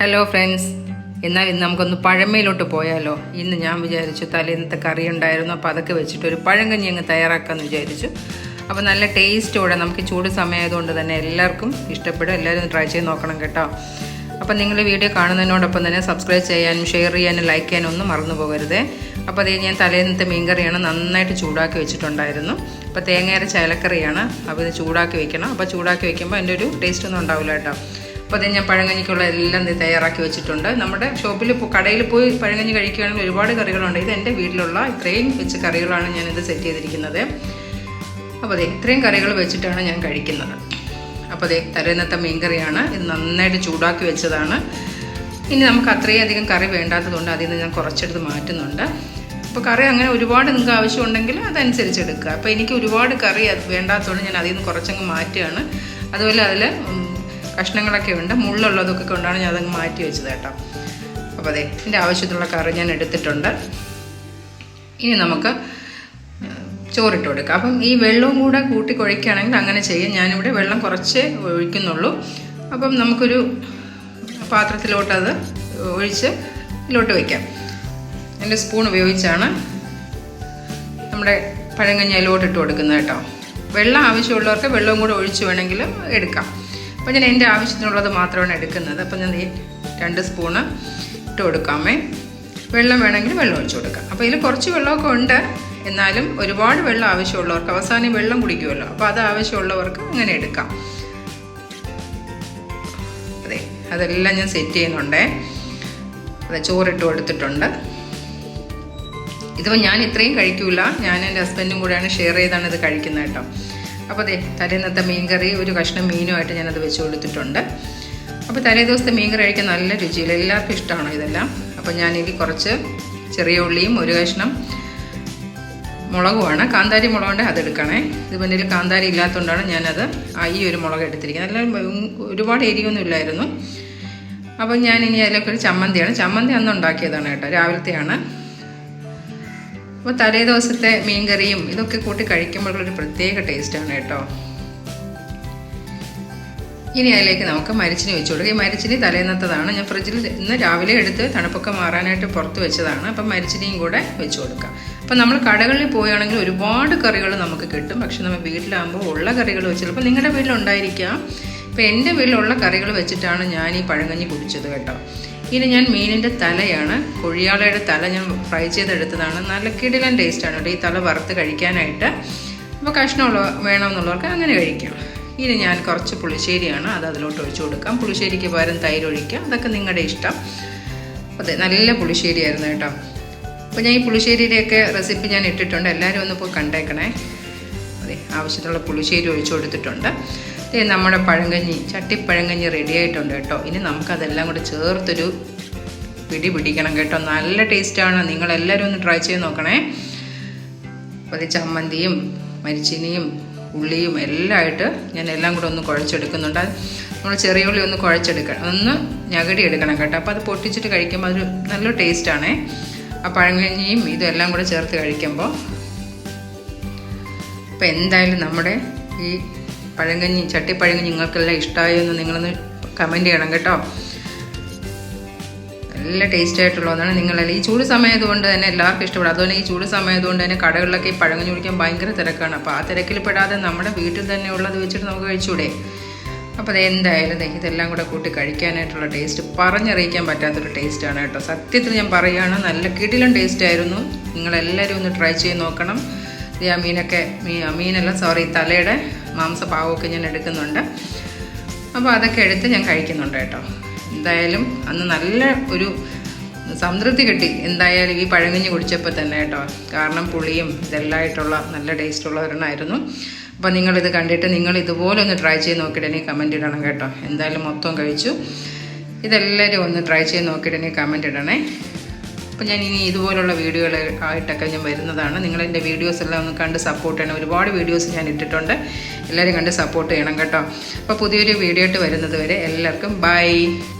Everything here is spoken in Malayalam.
ഹലോ ഫ്രണ്ട്സ് എന്നാൽ ഇന്ന് നമുക്കൊന്ന് പഴമയിലോട്ട് പോയാലോ? ഇന്ന് ഞാൻ വിചാരിച്ചു തലേന്നത്തെ കറി ഉണ്ടായിരുന്നു. അപ്പോൾ അതൊക്കെ വെച്ചിട്ട് ഒരു പഴങ്കഞ്ഞി അങ്ങ് തയ്യാറാക്കാമെന്ന് വിചാരിച്ചു. അപ്പോൾ നല്ല ടേസ്റ്റോടെ നമുക്ക് ചൂട് സമയമായതുകൊണ്ട് തന്നെ എല്ലാവർക്കും ഇഷ്ടപ്പെടും. എല്ലാവരും ട്രൈ ചെയ്ത് നോക്കണം കേട്ടോ. അപ്പോൾ നിങ്ങൾ വീഡിയോ കാണുന്നതിനോടൊപ്പം തന്നെ സബ്സ്ക്രൈബ് ചെയ്യാനും ഷെയർ ചെയ്യാനും ലൈക്ക് ചെയ്യാനും ഒന്നും മറന്നു പോകരുത്. അപ്പോൾ അത് ഞാൻ തലേന്നത്തെ മീൻകറിയാണ് നന്നായിട്ട് ചൂടാക്കി വെച്ചിട്ടുണ്ടായിരുന്നു. അപ്പോൾ തേങ്ങയര ചാലക്കറിയാണ് അപ്പോൾ ഇത് ചൂടാക്കി വെക്കണം. അപ്പോൾ ചൂടാക്കി വെക്കുമ്പോൾ അതിന്റെ ഒരു ടേസ്റ്റ് ഒന്നും ഉണ്ടാവില്ല കേട്ടോ. അപ്പോൾ ഞാൻ പഴങ്കഞ്ഞിക്കുള്ള എല്ലാം തയ്യാറാക്കി വെച്ചിട്ടുണ്ട്. നമ്മുടെ ഷോപ്പിൽ കടയിൽ പോയി പഴങ്കഞ്ഞി കഴിക്കുകയാണെങ്കിൽ ഒരുപാട് കറികളുണ്ട്. ഇത് എന്റെ വീട്ടിലുള്ള ഇത്രയും വെച്ച് കറികളാണ് ഞാനിത് സെറ്റ് ചെയ്തിരിക്കുന്നത്. അപ്പോൾ അതെ ഇത്രയും കറികൾ വെച്ചിട്ടാണ് ഞാൻ കഴിക്കുന്നത്. അപ്പോൾ അതെ തലേന്നത്തെ മീൻകറിയാണ്. ഇത് നന്നായിട്ട് ചൂടാക്കി വെച്ചതാണ്. ഇനി നമുക്ക് അത്രയും അധികം കറി വേണ്ടാത്തതുകൊണ്ട് അതിൽ നിന്ന് ഞാൻ കുറച്ചെടുത്ത് മാറ്റുന്നുണ്ട്. അപ്പോൾ കറി അങ്ങനെ ഒരുപാട് നിങ്ങൾക്ക് ആവശ്യമുണ്ടെങ്കിൽ അതനുസരിച്ച് എടുക്കുക. അപ്പോൾ എനിക്ക് ഒരുപാട് കറി വേണ്ടാത്തതുകൊണ്ട് ഞാൻ അതിൽ നിന്ന് കുറച്ചങ്ങ് മാറ്റുകയാണ്. അതുപോലെ അതിൽ കഷ്ണങ്ങളൊക്കെ ഉണ്ട് മുള്ളുള്ളതൊക്കെ കൊണ്ടാണ് ഞാൻ അതങ്ങ് മാറ്റി വെച്ചത് കേട്ടോ. അപ്പോൾ അതെ എന്റെ ആവശ്യത്തിനുള്ള കറി ഞാൻ എടുത്തിട്ടുണ്ട്. ഇനി നമുക്ക് ചോറിട്ട് കൊടുക്കുക അപ്പം ഈ വെള്ളവും കൂടെ കൂട്ടി കുഴയ്ക്കുകയാണെങ്കിൽ അങ്ങനെ ചെയ്യാം. ഞാനിവിടെ വെള്ളം കുറച്ച് ഒഴിക്കുന്നുള്ളൂ. അപ്പം നമുക്കൊരു പാത്രത്തിലോട്ടത് ഒഴിച്ച് ഇതിലോട്ട് വയ്ക്കാം എന്റെ സ്പൂൺ ഉപയോഗിച്ചാണ് നമ്മുടെ പഴങ്കഞ്ഞയിലോട്ട് ഇട്ട് കൊടുക്കുന്നത് കേട്ടോ. വെള്ളം ആവശ്യമുള്ളവർക്ക് വെള്ളവും കൂടെ ഒഴിച്ച് വേണമെങ്കിൽ എടുക്കാം. അപ്പോൾ ഞാൻ എന്റെ ആവശ്യത്തിനുള്ളത് മാത്രമാണ് എടുക്കുന്നത്. അപ്പം ഞാൻ ഈ രണ്ട് സ്പൂണ് ഇട്ട് കൊടുക്കാമേ. വെള്ളം വേണമെങ്കിൽ വെള്ളം ഒഴിച്ച് കൊടുക്കാം. അപ്പോൾ ഇതിൽ കുറച്ച് വെള്ളമൊക്കെ ഉണ്ട്. എന്നാലും ഒരുപാട് വെള്ളം ആവശ്യമുള്ളവർക്ക് അവസാനം വെള്ളം കുടിക്കുമല്ലോ. അപ്പോൾ അത് ആവശ്യമുള്ളവർക്ക് അങ്ങനെ എടുക്കാം. അതെ അതെല്ലാം ഞാൻ സെറ്റ് ചെയ്യുന്നുണ്ടേ. അതെ ചോറിട്ട് കൊടുത്തിട്ടുണ്ട്. ഇതിപ്പോൾ ഞാൻ ഇത്രയും കഴിക്കൂല. ഞാൻ എന്റെ ഹസ്ബൻഡും കൂടെയാണ് ഷെയർ ചെയ്താണ് ഇത് കഴിക്കുന്നത് കേട്ടോ. അപ്പോൾ അതെ തലേന്നത്തെ മീൻകറി ഒരു കഷ്ണം മീനുമായിട്ട് ഞാനത് വെച്ച് കൊടുത്തിട്ടുണ്ട്. അപ്പോൾ തലേ ദിവസത്തെ മീൻകറി കഴിക്കാൻ നല്ല രുചിയില്ല. എല്ലാവർക്കും ഇഷ്ടമാണ് ഇതെല്ലാം? അപ്പോൾ ഞാനിതിൽ കുറച്ച് ചെറിയ ഉള്ളിയും ഒരു കഷ്ണം മുളകുമാണ്. കാന്താരി മുളകുണ്ട് അതെടുക്കണേ ഇത് കയ്യിൽ കാന്താരി ഇല്ലാത്തതുകൊണ്ടാണ് ഞാനത് ഈ ഒരു മുളക് എടുത്തിരിക്കുന്നത്. നല്ല ഒരുപാട് എരിയൊന്നും ഇല്ലായിരുന്നു. അപ്പം ഞാനിനി ഇനി അതിലൊക്കെ ഒരു ചമ്മന്തിയാണ്. ചമ്മന്തി അന്ന് ഉണ്ടാക്കിയതാണ് കേട്ടോ. രാവിലത്തെയാണ്. അപ്പോൾ തലേ ദിവസത്തെ മീൻകറിയും ഇതൊക്കെ കൂട്ടി കഴിക്കുമ്പോഴുള്ളൊരു പ്രത്യേക ടേസ്റ്റാണ് കേട്ടോ. ഇനി അതിലേക്ക് നമുക്ക് മരിച്ചിനി വെച്ച് കൊടുക്കുക ഈ മരിച്ചിനി തലേന്നത്തതാണ്. ഞാൻ ഫ്രിഡ്ജിൽ ഇന്ന് രാവിലെ എടുത്ത് തണുപ്പൊക്കെ മാറാനായിട്ട് പുറത്ത് വെച്ചതാണ്. അപ്പം മരിച്ചിനിയും കൂടെ വെച്ച് കൊടുക്കുക അപ്പം നമ്മൾ കടകളിൽ പോവുകയാണെങ്കിൽ ഒരുപാട് കറികൾ നമുക്ക് കിട്ടും. പക്ഷെ നമ്മൾ വീട്ടിലാകുമ്പോൾ ഉള്ള കറികൾ വെച്ച് ചിലപ്പോൾ നിങ്ങളുടെ വീട്ടിലുണ്ടായിരിക്കാം ഇപ്പം എന്റെ വീട്ടിലുള്ള കറികൾ വെച്ചിട്ടാണ് ഞാൻ ഈ പഴങ്കഞ്ഞി കുടിച്ചത് കേട്ടോ. ഇനി ഞാൻ മീനിന്റെ തലയാണ്. കൊഴിയാളയുടെ തല ഞാൻ ഫ്രൈ ചെയ്തെടുത്തതാണ്. നല്ല കിടിലൻ ടേസ്റ്റാണ് കേട്ടോ. ഈ തല വറുത്ത് കഴിക്കാനായിട്ട്. അപ്പോൾ കഷ്ണമുള്ള വേണമെന്നുള്ളവർക്ക് അങ്ങനെ കഴിക്കാം. ഇനി ഞാൻ കുറച്ച് പുളിശ്ശേരിയാണ് അത് അതിലോട്ട് ഒഴിച്ചു കൊടുക്കാം. പുളിശ്ശേരിക്ക് പകരം തൈര് ഒഴിക്കാം. അതൊക്കെ നിങ്ങളുടെ ഇഷ്ടം. അതെ നല്ല പുളിശ്ശേരിയായിരുന്നു കേട്ടോ. അപ്പോൾ ഞാൻ ഈ പുളിശ്ശേരിയുടെയൊക്കെ റെസിപ്പി ഞാൻ ഇട്ടിട്ടുണ്ട്. എല്ലാവരും ഒന്ന് പോയി കണ്ടേക്കണേ. അതെ ആവശ്യത്തിനുള്ള പുളിശ്ശേരി ഒഴിച്ചു കൊടുത്തിട്ടുണ്ട്. ഇതേ നമ്മുടെ പഴങ്കഞ്ഞി ചട്ടിപ്പഴങ്കഞ്ഞി റെഡി ആയിട്ടുണ്ട് കേട്ടോ. ഇനി നമുക്കതെല്ലാം കൂടെ ചേർത്തൊരു പിടി പിടിക്കണം കേട്ടോ. നല്ല ടേസ്റ്റാണ് നിങ്ങളെല്ലാവരും ഒന്ന് ട്രൈ ചെയ്ത് നോക്കണേ. അപ്പോൾ അത് ചമ്മന്തിയും മരിച്ചിനിയും ഉള്ളിയും എല്ലാം ആയിട്ട് ഞാൻ എല്ലാം കൂടെ ഒന്ന് കുഴച്ചെടുക്കുന്നുണ്ട്. നമ്മൾ ചെറിയ ഉള്ളി ഒന്ന് കുഴച്ചെടുക്കണം. ഒന്ന് ഞകടി എടുക്കണം കേട്ടോ. അപ്പോൾ അത് പൊട്ടിച്ചിട്ട് കഴിക്കുമ്പോൾ അതൊരു നല്ല ടേസ്റ്റാണേ ആ പഴങ്കഞ്ഞിയും ഇതും എല്ലാം കൂടെ ചേർത്ത് കഴിക്കുമ്പോൾ അപ്പോൾ എന്തായാലും നമ്മുടെ ഈ പഴങ്കഞ്ഞി ചട്ടിപ്പഴങ്കഞ്ഞി നിങ്ങൾക്കെല്ലാം ഇഷ്ടമായി എന്ന് നിങ്ങളൊന്ന് കമന്റ് ചെയ്യണം കേട്ടോ. നല്ല ടേസ്റ്റ് ആയിട്ടുള്ളതാണ് നിങ്ങളെല്ലാം. ഈ ചൂട് സമയത്തുകൊണ്ട് തന്നെ എല്ലാവർക്കും ഇഷ്ടപ്പെടും. അതുപോലെ ഈ ചൂട് സമയത്തുകൊണ്ട് തന്നെ കടകളിലൊക്കെ ഈ പഴങ്കഞ്ഞി കുടിക്കാൻ ഭയങ്കര തിരക്കാണ്. അപ്പോൾ ആ തിരക്കിൽ പെടാതെ നമ്മുടെ വീട്ടിൽ തന്നെ ഉള്ളത് വെച്ചിട്ട് നമുക്ക് കഴിച്ചൂടെ? അപ്പോൾ അത് എന്തായാലും ഇതെല്ലാം കൂടെ കൂട്ടി കഴിക്കാനായിട്ടുള്ള ടേസ്റ്റ് പറഞ്ഞറിയിക്കാൻ പറ്റാത്തൊരു ടേസ്റ്റാണ് കേട്ടോ. സത്യത്തിൽ ഞാൻ പറയുകയാണ് നല്ല കിടിലും ടേസ്റ്റ് ആയിരുന്നു. നിങ്ങളെല്ലാവരും ഒന്ന് ട്രൈ ചെയ്ത് നോക്കണം. ഈ ആ മീനൊക്കെ മീ സോറി തലയുടെ മാംസഭാവമൊക്കെ ഞാൻ എടുക്കുന്നുണ്ട്. അപ്പോൾ അതൊക്കെ എടുത്ത് ഞാൻ കഴിക്കുന്നുണ്ട് കേട്ടോ. എന്തായാലും അന്ന് നല്ല ഒരു സംതൃപ്തി കിട്ടി. എന്തായാലും ഈ പഴങ്കഞ്ഞി കുടിച്ചപ്പോൾ തന്നെ കേട്ടോ. കാരണം പുളിയും ഇതെല്ലാമായിട്ടുള്ള നല്ല ടേസ്റ്റുള്ള ഒരെണ്ണമായിരുന്നു. അപ്പോൾ നിങ്ങളിത് കണ്ടിട്ട് നിങ്ങൾ ഇതുപോലെ ഒന്ന് ട്രൈ ചെയ്ത് നോക്കിയിട്ട് എനിക്ക് കമന്റ് ഇടണം കേട്ടോ. എന്തായാലും മൊത്തം കഴിച്ചു. ഇതെല്ലാവരും ഒന്ന് ട്രൈ ചെയ്ത് നോക്കിയിട്ട് എനിക്ക് കമന്റ് ഇടണേ. അപ്പോൾ ഞാൻ ഇനി ഇതുപോലുള്ള വീഡിയോകൾ ആയിട്ടൊക്കെ ഞാൻ വരുന്നതാണ്. നിങ്ങളെന്റെ വീഡിയോസ് എല്ലാം ഒന്ന് കണ്ട് സപ്പോർട്ട് ചെയ്യണം. ഒരുപാട് വീഡിയോസ് ഞാൻ ഇട്ടിട്ടുണ്ട്. എല്ലാവരും കണ്ട് സപ്പോർട്ട് ചെയ്യണം കേട്ടോ. അപ്പോൾ പുതിയൊരു വീഡിയോ ആയിട്ട് വരുന്നത് വരെ എല്ലാവർക്കും ബൈ